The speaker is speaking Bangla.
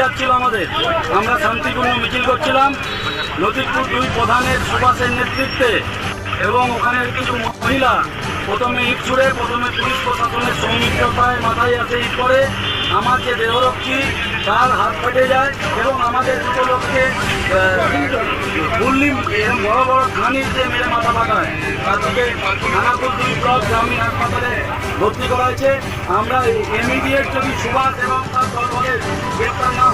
করে আমরা শান্তিপূর্ণ মিছিল করছিলাম। লতিফপুর দুই প্রধানের সুভাষের নেতৃত্বে এবং ওখানে কিছু মহিলা, প্রথমে ইট ছুড়ে প্রথমে পুলিশ প্রশাসনের সৌমিত্রতায় মাথায় আসে ইট করে। আমার যে দেহরক্ষী, তার হাত ফেটে যায় এবং আমাদের দুটো লোককে ফুল্লি বড় বড় ধানির যে মেরে মাথা পাকায় তাদেরকে থানাপুর দুই ব্লক গ্রামীণ হাসপাতালে ভর্তি করা হয়েছে। আমরা ইমিডিয়েট যদি সুভাষ এবং তার দলবলের গ্রেপ্তার না